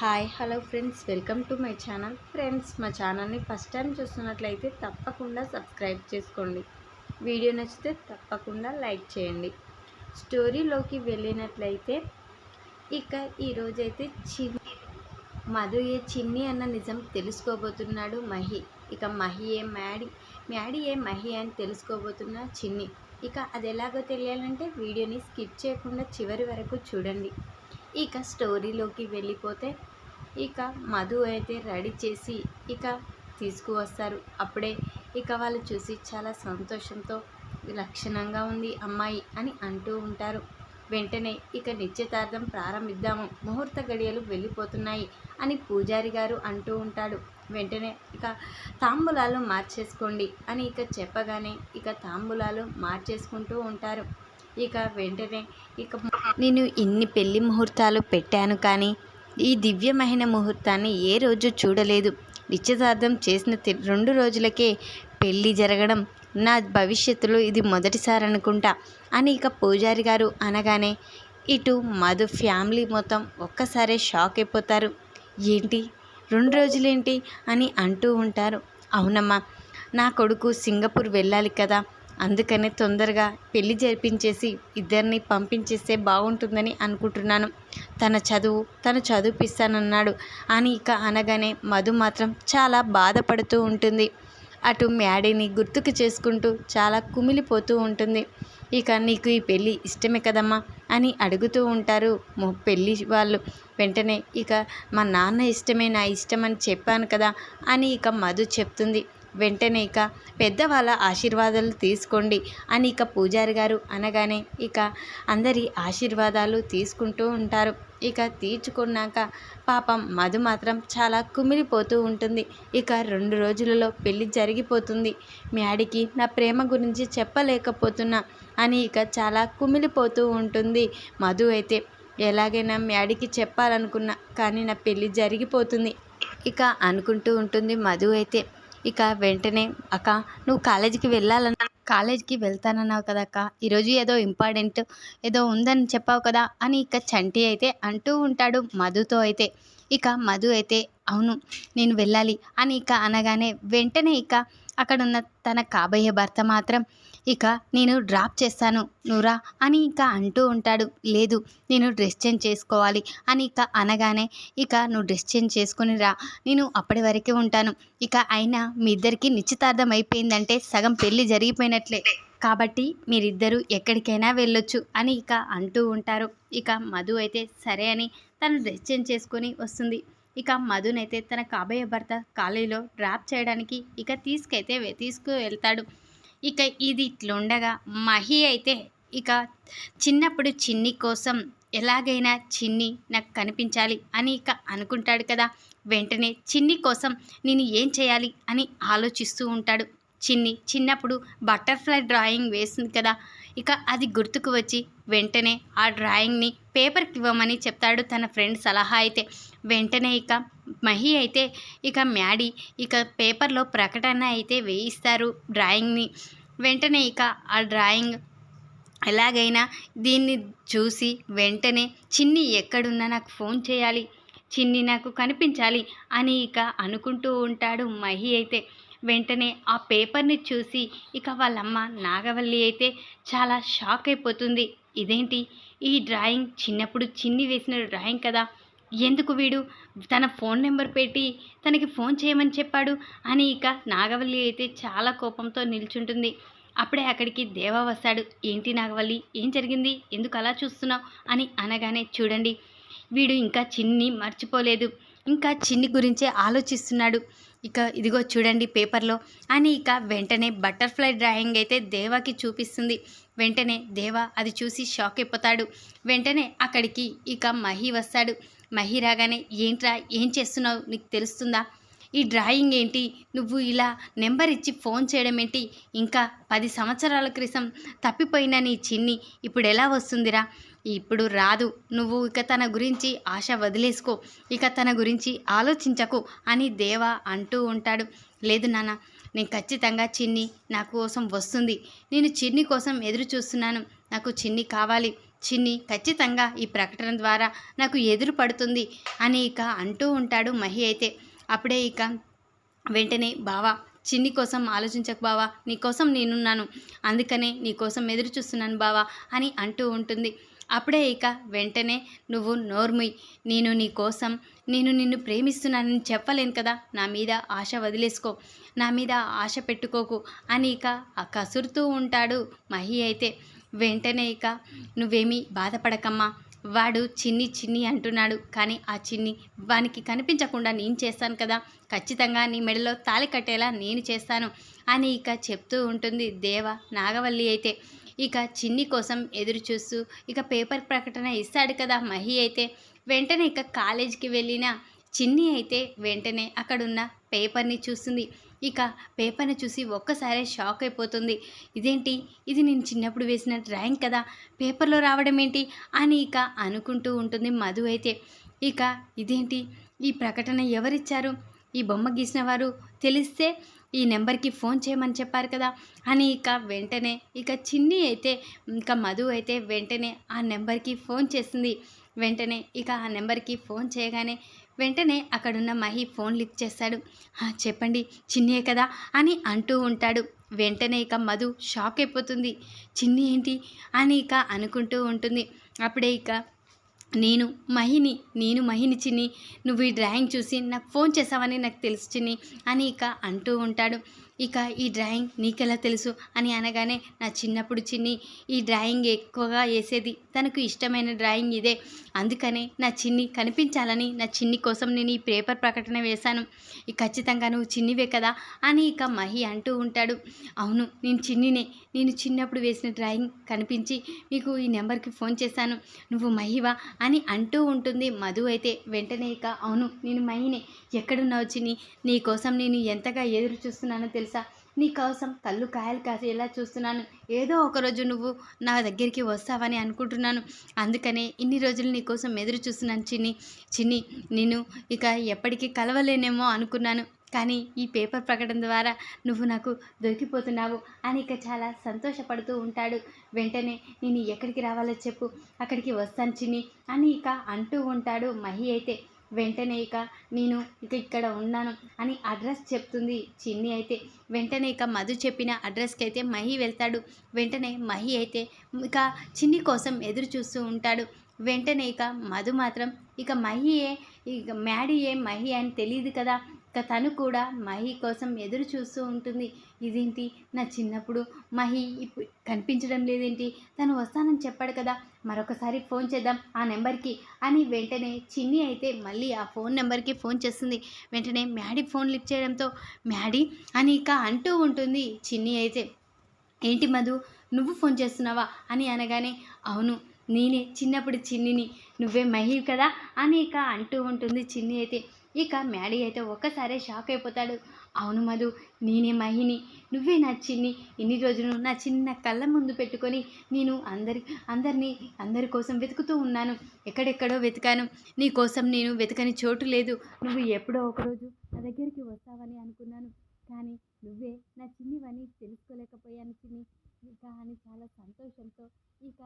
Hi hello friends. Welcome to my channel. Friends మా ఛానల్ని first time చూస్తున్నట్లయితే తప్పకుండా సబ్స్క్రైబ్ చేసుకోండి. వీడియో నచ్చితే తప్పకుండా లైక్ చేయండి. స్టోరీలోకి వెళ్ళినట్లయితే ఇక ఈరోజైతే చిన్ని మధు ఏ చిన్ని అన్న నిజం తెలుసుకోబోతున్నాడు మహి. ఇక మహి ఏ మ్యాడీ మ్యాడీ ఏ మహి అని తెలుసుకోబోతున్న చిన్ని. ఇక అది ఎలాగో తెలియాలంటే వీడియోని స్కిప్ చేయకుండా చివరి వరకు చూడండి. ఇక స్టోరీలోకి వెళ్ళిపోతే ఇక మధు అయితే రెడీ చేసి ఇక తీసుకువస్తారు. అప్పుడే ఇక వాళ్ళు చూసి చాలా సంతోషంతో లక్షణంగా ఉంది అమ్మాయి అని అంటూ ఉంటారు. వెంటనే ఇక నిశ్చితార్థం ప్రారంభిద్దాము. ముహూర్త గడియలు వెళ్ళిపోతున్నాయి అని పూజారి గారు అంటూ ఉంటాడు. వెంటనే ఇక తాంబూలాలు మార్చేసుకోండి అని ఇక చెప్పగానే ఇక తాంబూలాలు మార్చేసుకుంటూ ఉంటారు. ఇక వెంటనే ఇక నేను ఇన్ని పెళ్ళి ముహూర్తాలు పెట్టాను కానీ ఈ దివ్యమైన ముహూర్తాన్ని ఏ రోజు చూడలేదు. నిశ్చితార్థం చేసిన రెండు రోజులకే పెళ్ళి జరగడం. నా భవిష్యత్తులో ఇది మొదటిసారి అనుకుంటా అని ఇక పూజారి గారు అనగానే ఇటు మధు ఫ్యామిలీ మొత్తం ఒక్కసారే షాక్ అయిపోతారు. ఏంటి? రెండు రోజులేంటి? అని అంటూ ఉంటారు. అవునమ్మా నా కొడుకు సింగపూర్ వెళ్ళాలి కదా. అందుకనే తొందరగా పెళ్ళి జరిపించేసి ఇద్దరిని పంపించేస్తే బాగుంటుందని అనుకుంటున్నాను. తన చదువు తను చదివిపిస్తానన్నాడు. అని ఇక అనగానే మధు మాత్రం చాలా బాధపడుతూ ఉంటుంది. అటు మ్యాడీని గుర్తుకు చేసుకుంటూ చాలా కుమిలిపోతూ ఉంటుంది. ఇక నీకు ఈ పెళ్ళి ఇష్టమే కదమ్మా? అని అడుగుతూ ఉంటారు పెళ్ళి వాళ్ళు. వెంటనే ఇక మా నాన్న ఇష్టమే నా ఇష్టం అని చెప్పాను కదా అని ఇక మధు చెప్తుంది. వెంటనే ఇక పెద్దవాళ్ళ ఆశీర్వాదాలు తీసుకోండి అని ఇక పూజారి గారు అనగానే ఇక అందరి ఆశీర్వాదాలు తీసుకుంటూ ఉంటారు. ఇక తీర్చుకున్నాక పాపం మధు మాత్రం చాలా కుమిలిపోతూ ఉంటుంది. ఇక రెండు రోజులలో పెళ్ళి జరిగిపోతుంది. మ్యాడికి నా ప్రేమ గురించి చెప్పలేకపోతున్నా అని ఇక చాలా కుమిలిపోతూ ఉంటుంది మధు అయితే. ఎలాగైనా మ్యాడికి చెప్పాలనుకున్నా కానీ నా పెళ్ళి జరిగిపోతుంది. ఇక అనుకుంటూ ఉంటుంది మధు అయితే. ఇక వెంటనే అక్క నువ్వు కాలేజీకి వెళ్ళాలన్నా కాలేజీకి వెళ్తానన్నావు కదా అక్క. ఈరోజు ఏదో ఇంపార్టెంట్ ఏదో ఉందని చెప్పావు కదా అని ఇక చంటి అయితే అంటూ ఉంటాడు మధుతో అయితే. ఇక మధు అయితే అవును నేను వెళ్ళాలి అని ఇక అనగానే వెంటనే ఇక అక్కడ ఉన్న తన కాబోయే భర్త మాత్రం ఇక నేను డ్రాప్ చేస్తాను నువ్వురా అని ఇక అంటూ ఉంటాడు. లేదు నేను డ్రెస్ చేంజ్ చేసుకోవాలి అని ఇక అనగానే ఇక నువ్వు డ్రెస్ చేంజ్ చేసుకుని రా నేను అప్పటి వరకే ఉంటాను. ఇక అయినా మీ ఇద్దరికి నిశ్చితార్థం అయిపోయిందంటే సగం పెళ్ళి జరిగిపోయినట్లే. కాబట్టి మీరిద్దరూ ఎక్కడికైనా వెళ్ళొచ్చు అని ఇక అంటూ ఉంటారు. ఇక మధు అయితే సరే అని తను డ్రెస్ చేంజ్ చేసుకొని వస్తుంది. ఇక మధునైతే తన కాబోయే భర్త కాలేజీలో డ్రాప్ చేయడానికి ఇక తీసుకైతే తీసుకు వెళ్తాడు ఇక ఇది ఇట్లుండగా మహి అయితే ఇక చిన్నప్పుడు చిన్ని కోసం ఎలాగైనా చిన్ని నాకు కనిపించాలి అని ఇక అనుకుంటాడు కదా. వెంటనే చిన్ని కోసం నేను ఏం చేయాలి అని ఆలోచిస్తూ ఉంటాడు. చిన్ని చిన్నప్పుడు బటర్ఫ్లై డ్రాయింగ్ వేసింది కదా. ఇక అది గుర్తుకు వచ్చి వెంటనే ఆ డ్రాయింగ్ని పేపర్కి ఇవ్వమని చెప్తాడు తన ఫ్రెండ్ సలహా అయితే. వెంటనే ఇక మహి అయితే ఇక మ్యాడీ ఇక పేపర్లో ప్రకటన అయితే వేయిస్తారు డ్రాయింగ్ని. వెంటనే ఇక ఆ డ్రాయింగ్ ఎలాగైనా దీన్ని చూసి వెంటనే చిన్ని ఎక్కడున్నా నాకు ఫోన్ చేయాలి. చిన్ని నాకు కనిపించాలి అని ఇక అనుకుంటూ ఉంటాడు మహి అయితే. వెంటనే ఆ పేపర్ని చూసి ఇక వాళ్ళమ్మ నాగవల్లి అయితే చాలా షాక్ అయిపోతుంది. ఇదేంటి? ఈ డ్రాయింగ్ చిన్నప్పుడు చిన్ని వేసిన డ్రాయింగ్ కదా. ఎందుకు వీడు? తన ఫోన్ నెంబర్ పెట్టి తనకి ఫోన్ చేయమని చెప్పాడు అని ఇక నాగవల్లి అయితే చాలా కోపంతో నిల్చుంటుంది. అప్పుడే అక్కడికి దేవ వస్తాడు. ఏంటి నాగవల్లి? ఏం జరిగింది? ఎందుకు అలా చూస్తున్నావు? అని అనగానే చూడండి వీడు ఇంకా చిన్ని మర్చిపోలేదు. ఇంకా చిన్ని గురించే ఆలోచిస్తున్నాడు. ఇక ఇదిగో చూడండి పేపర్లో. అని ఇక వెంటనే బటర్ఫ్లై డ్రాయింగ్ అయితే దేవాకి చూపిస్తుంది. వెంటనే దేవా అది చూసి షాక్ అయిపోతాడు. వెంటనే అక్కడికి ఇక మహి వస్తాడు. మహి రాగానే ఏంట్రా ఏం చేస్తున్నావు? నీకు తెలుస్తుందా? ఈ డ్రాయింగ్ ఏంటి? నువ్వు ఇలా నెంబర్ ఇచ్చి ఫోన్ చేయడం ఏంటి? ఇంకా పది సంవత్సరాల క్రితం తప్పిపోయిన నీ చిన్ని ఇప్పుడు ఎలా వస్తుందిరా? ఇప్పుడు రాదు. నువ్వు ఇక తన గురించి ఆశ వదిలేసుకో. ఇక తన గురించి ఆలోచించకు అని దేవ అంటూ ఉంటాడు. లేదు నాన్న నేను ఖచ్చితంగా చిన్ని నా కోసం వస్తుంది. నేను చిన్ని కోసం ఎదురు చూస్తున్నాను. నాకు చిన్ని కావాలి. చిన్ని ఖచ్చితంగా ఈ ప్రకటన ద్వారా నాకు ఎదురు పడుతుంది అని ఇక అంటూ ఉంటాడు మహి అయితే. అప్పుడే ఇక వెంటనే బావా చిన్ని కోసం ఆలోచించకు బావా. నీకోసం నేనున్నాను. అందుకనే నీకోసం ఎదురు చూస్తున్నాను బావా అని అంటూ ఉంటుంది. అప్పుడే ఇక వెంటనే నువ్వు నోర్ముయ్ నేను నీ కోసం నేను నిన్ను ప్రేమిస్తున్నానని చెప్పలేను కదా. నా మీద ఆశ వదిలేసుకో నా మీద ఆశ పెట్టుకోకు అని ఇక ఆ కసురుతూ ఉంటాడు మహి అయితే. వెంటనే ఇక నువ్వేమీ బాధపడకమ్మా. వాడు చిన్ని చిన్ని అంటున్నాడు. కానీ ఆ చిన్ని వానికి కనిపించకుండా నేను చేస్తాను కదా. ఖచ్చితంగా నీ మెడలో తాళి కట్టేలా నేను చేస్తాను అని ఇక చెప్తూ ఉంటుంది దేవ నాగవల్లి అయితే. ఇక చిన్ని కోసం ఎదురు చూస్తూ ఇక పేపర్ ప్రకటన ఇస్తాడు కదా మహి అయితే. వెంటనే ఇక కాలేజీకి వెళ్ళిన చిన్ని అయితే వెంటనే అక్కడున్న పేపర్ని చూస్తుంది. ఇక పేపర్ని చూసి ఒక్కసారే షాక్ అయిపోతుంది. ఇదేంటి? ఇది నేను చిన్నప్పుడు వేసిన డ్రాయింగ్ కదా. పేపర్లో రావడం ఏంటి? అని ఇక అనుకుంటూ ఉంటుంది మధు అయితే. ఇక ఇదేంటి? ఈ ప్రకటన ఎవరిచ్చారు? ఈ బొమ్మ గీసిన వారు తెలిస్తే ఈ నెంబర్కి ఫోన్ చేయమని చెప్పారు కదా! అని ఇక వెంటనే ఇక చిన్ని అయితే ఇంకా మధు అయితే వెంటనే ఆ నెంబర్కి ఫోన్ చేసింది. వెంటనే ఇక ఆ నెంబర్కి ఫోన్ చేయగానే వెంటనే అక్కడున్న మహి ఫోన్ లిఫ్ట్ చేస్తాడు చెప్పండి చిన్నియే కదా! అని అంటూ ఉంటాడు. వెంటనే ఇక మధు షాక్ అయిపోతుంది. చిన్ని ఏంటి? అని ఇక అనుకుంటూ ఉంటుంది. అప్పుడే ఇక నేను మహిని నేను మహిని చిన్ని. నువ్వు ఈ డ్రాయింగ్ చూసి నాకు ఫోన్ చేసావని నాకు తెలుసు చిన్ని అని ఇక అంటూ ఉంటాడు. ఇక ఈ డ్రాయింగ్ నీకెలా తెలుసు? అని అనగానే నా చిన్నప్పుడు చిన్ని ఈ డ్రాయింగ్ ఎక్కువగా వేసేది. తనకు ఇష్టమైన డ్రాయింగ్ ఇదే. అందుకనే నా చిన్ని కనిపించాలని నా చిన్ని కోసం నేను ఈ పేపర్ ప్రకటన వేశాను. ఈ ఖచ్చితంగా నువ్వు చిన్నివే కదా? అని ఇక మహి అంటూ ఉంటాడు. అవును నేను చిన్నినే. నేను చిన్నప్పుడు వేసిన డ్రాయింగ్ కనిపించి మీకు ఈ నెంబర్కి ఫోన్ చేశాను. నువ్వు మహివా? అని అంటూ ఉంటుంది మధు అయితే వెంటనే ఇక అవును నేను మహినే. ఎక్కడున్నావు చిన్ని? నీ కోసం నేను ఎంతగా ఎదురు చూస్తున్నానో తెలుసు? తెలుసా? నీకోసం కళ్ళు కాయలు కాసేలా చూస్తున్నాను. ఏదో ఒకరోజు నువ్వు నా దగ్గరికి వస్తావని అనుకుంటున్నాను. అందుకనే ఇన్ని రోజులు నీకోసం ఎదురు చూస్తున్నాను చిన్ని. చిన్ని నేను ఇక ఎప్పటికీ కలవలేనేమో అనుకున్నాను. కానీ ఈ పేపర్ ప్రకటన ద్వారా నువ్వు నాకు దొరికిపోతున్నావు అని ఇక చాలా సంతోషపడుతూ ఉంటాడు. వెంటనే నేను ఎక్కడికి రావాలో చెప్పు. అక్కడికి వస్తాను చిన్ని అని ఇక అంటూ ఉంటాడు మహి అయితే. వెంటనే ఇక నేను ఇక ఇక్కడ ఉన్నాను అని అడ్రస్ చెప్తుంది చిన్ని అయితే. వెంటనే ఇక మధు చెప్పిన అడ్రస్కి అయితే మహి వెళ్తాడు. వెంటనే మహి అయితే ఇక చిన్ని కోసం ఎదురు చూస్తూ ఉంటాడు. వెంటనే ఇక మధు మాత్రం ఇక మహియే ఇక మ్యాడీయే మహి అని తెలియదు కదా. తను కూడా మహి కోసం ఎదురు చూస్తూ ఉంటుంది. ఇదేంటి? నా చిన్నప్పుడు మహి ఇప్పుడు కనిపించడం లేదేంటి? తను వస్తానని చెప్పాడు కదా మరొకసారి ఫోన్ చేద్దాం ఆ నెంబర్కి అని వెంటనే చిన్ని అయితే మళ్ళీ ఆ ఫోన్ నెంబర్కి ఫోన్ చేస్తుంది. వెంటనే మ్యాడీ ఫోన్ లిఫ్ట్ చేయడంతో మ్యాడీ అని ఇక అంటూ ఉంటుంది చిన్ని అయితే. ఏంటి మధు నువ్వు ఫోన్ చేస్తున్నావా? అని అనగానే అవును నేనే చిన్నప్పుడు చిన్నిని నువ్వే మహి కదా? అని ఇక అంటూ ఉంటుంది చిన్ని అయితే. ఇక మ్యాడీ అయితే ఒక్కసారే షాక్ అయిపోతాడు. అవును మధు నేనే మహిని. నువ్వే నా చిన్ని. ఇన్ని రోజులు నా చిన్న కళ్ళ ముందు పెట్టుకొని నేను అందరి అందరినీ అందరి కోసం వెతుకుతూ ఉన్నాను. ఎక్కడెక్కడో వెతికాను. నీ కోసం నేను వెతకని చోటు లేదు. నువ్వు ఎప్పుడో ఒకరోజు నా దగ్గరికి వస్తావని అనుకున్నాను. కానీ నువ్వే నా చిన్నివని తెలుసుకోలేకపోయాను చిన్ని. ఇక అని చాలా సంతోషంతో ఇక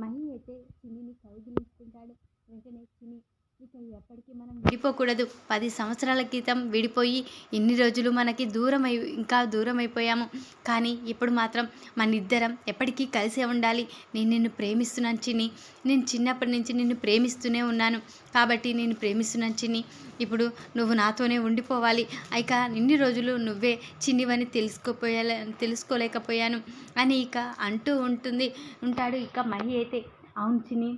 మహి అయితే చిన్నిని కౌగిలించుకుంటాడు. వెంటనే చిన్ని ఇక ఎప్పటికీ మనం విడిపోకూడదు. పది సంవత్సరాల క్రితం విడిపోయి ఇన్ని రోజులు మనకి దూరం అయి ఇంకా దూరం అయిపోయాము కానీ ఇప్పుడు మాత్రం మన ఇద్దరం ఎప్పటికీ కలిసే ఉండాలి. నేను నిన్ను ప్రేమిస్తున్నాను చిని నేను చిన్నప్పటి నుంచి నిన్ను ప్రేమిస్తూనే ఉన్నాను. కాబట్టి నేను ప్రేమిస్తున్నాను చిని ఇప్పుడు నువ్వు నాతోనే ఉండిపోవాలి. ఇక ఇన్ని రోజులు నువ్వే చిన్నివని తెలుసుకోపోయా తెలుసుకోలేకపోయాను. అని ఇక అంటూ ఉంటుంది. ఉంటాడు ఇక మహి అయితే. అవును చిన్ని.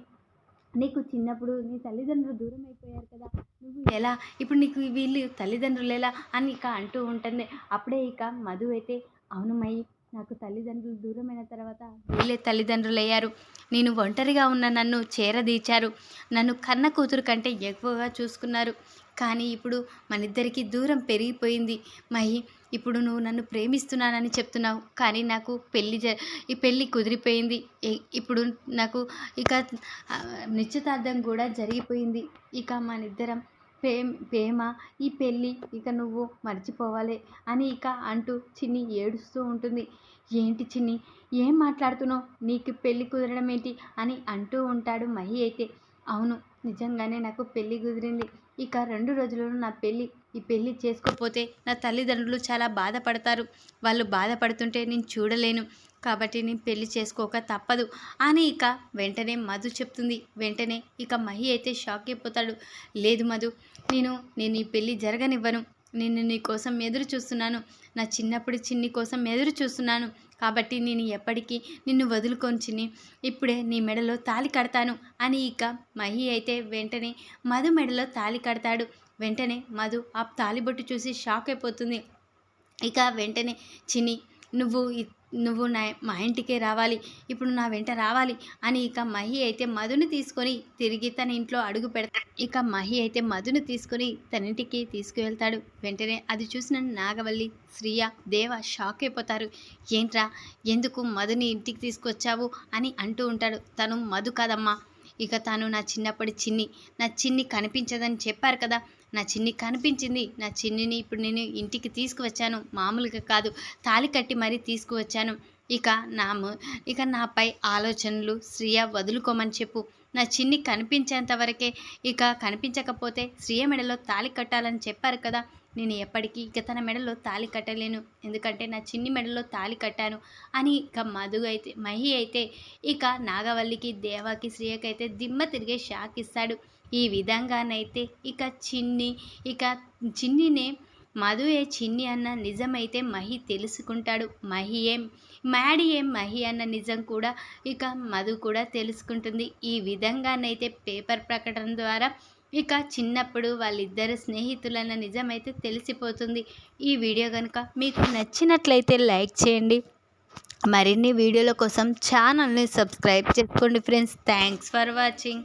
నీకు చిన్నప్పుడు నీ తల్లిదండ్రులు దూరం అయిపోయారు కదా నువ్వు ఎలా? ఇప్పుడు నీకు వీళ్ళు తల్లిదండ్రులు ఎలా అని ఇక అంటూ ఉంటుంది అప్పుడే ఇక మధు అయితే అవును మై నాకు తల్లిదండ్రులు దూరమైన తర్వాత వీళ్ళే తల్లిదండ్రులు అయ్యారు నేను ఒంటరిగా ఉన్న నన్ను చేరదీచారు. నన్ను కన్న కూతురు కంటే ఎక్కువగా చూసుకున్నారు. కానీ ఇప్పుడు మనిద్దరికీ దూరం పెరిగిపోయింది. మహి ఇప్పుడు నువ్వు నన్ను ప్రేమిస్తున్నానని చెప్తున్నావు. కానీ నాకు పెళ్ళి జ ఈ పెళ్ళి కుదిరిపోయింది. ఇప్పుడు నాకు ఇక నిశ్చితార్థం కూడా జరిగిపోయింది. ఇక మన ఇద్దరం ప్రేమ ప్రేమ ఈ పెళ్ళి ఇక నువ్వు మర్చిపోవాలి అని ఇక అంటూ చిన్ని ఏడుస్తూ ఉంటుంది. ఏంటి చిన్ని ఏం మాట్లాడుతున్నావు? నీకు పెళ్ళి కుదరడం ఏంటి? అని అంటూ ఉంటాడు మహి అయితే. అవును నిజంగానే నాకు పెళ్ళి కుదిరింది. ఇక రెండు రోజులలో నా పెళ్ళి ఈ పెళ్ళి చేసుకోకపోతే నా తల్లిదండ్రులు చాలా బాధపడతారు. వాళ్ళు బాధపడుతుంటే నేను చూడలేను. కాబట్టి నేను పెళ్ళి చేసుకోక తప్పదు. అని ఇక వెంటనే మధు చెప్తుంది. వెంటనే ఇక మహి అయితే షాక్ అయిపోతాడు. లేదు మధు నేను నేను ఈ పెళ్ళి జరగనివ్వను. నేను నీ కోసం ఎదురు చూస్తున్నాను. నా చిన్నప్పుడు చిన్ని కోసం ఎదురు చూస్తున్నాను. కాబట్టి నేను ఎప్పటికీ నిన్ను వదులుకొని చిన్ని ఇప్పుడే నీ మెడలో తాలి కడతాను అని ఇక మహి అయితే వెంటనే మధు మెడలో తాలి కడతాడు. వెంటనే మధు ఆ తాలిబొట్టు చూసి షాక్ అయిపోతుంది. ఇక వెంటనే చిని నువ్వు నువ్వు నా మా ఇంటికే రావాలి. ఇప్పుడు నా వెంట రావాలి అని ఇక మహి అయితే మధుని తీసుకొని తిరిగి తన ఇంట్లో అడుగు పెడతాడు ఇక మహి అయితే మధుని తీసుకొని తన ఇంటికి తీసుకువెళ్తాడు. వెంటనే అది చూసిన నాగవల్లి శ్రీయ దేవ షాక్ అయిపోతారు. ఏంట్రా ఎందుకు మధుని ఇంటికి తీసుకొచ్చావు? అని అంటూ ఉంటాడు. తను మధు కాదమ్మా. ఇక తాను నా చిన్నప్పటి చిన్ని నా చిన్ని కనిపించదని చెప్పారు కదా నా చిన్ని కనిపించింది. నా చిన్నిని ఇప్పుడు నేను ఇంటికి తీసుకువచ్చాను. మామూలుగా కాదు. తాళి కట్టి మరీ తీసుకువచ్చాను. ఇక నా ఇక నాపై ఆలోచనలు శ్రియ వదులుకోమని చెప్పు. నా చిన్ని కనిపించేంత వరకే ఇక కనిపించకపోతే శ్రియ మెడలో తాళి కట్టాలని చెప్పారు కదా. నేను ఎప్పటికీ ఇక తన మెడలో తాళి కట్టలేను. ఎందుకంటే నా చిన్ని మెడలో తాళి కట్టాను అని ఇక మధు అయితే మహి అయితే ఇక నాగవల్లికి దేవాకి శ్రీయకైతే దిమ్మ తిరిగే షాక్ ఇస్తాడు. ఈ విధంగానైతే ఇక చిన్ని ఇక చిన్నినే మధుయే చిన్ని అన్న నిజమైతే మహి తెలుసుకుంటాడు. మహి ఏం మ్యాడీ ఏం మహి అన్న నిజం కూడా ఇక మధు కూడా తెలుసుకుంటుంది. ఈ విధంగానైతే పేపర్ ప్రకటన ద్వారా ఇక చిన్నప్పుడు వాళ్ళిద్దరు స్నేహితులన్న నిజమైతే తెలిసిపోతుంది. ఈ వీడియో కనుక మీకు నచ్చినట్లయితే లైక్ చేయండి. మరిన్ని వీడియోల కోసం ఛానల్ని సబ్స్క్రైబ్ చేసుకోండి ఫ్రెండ్స్. Thanks for watching.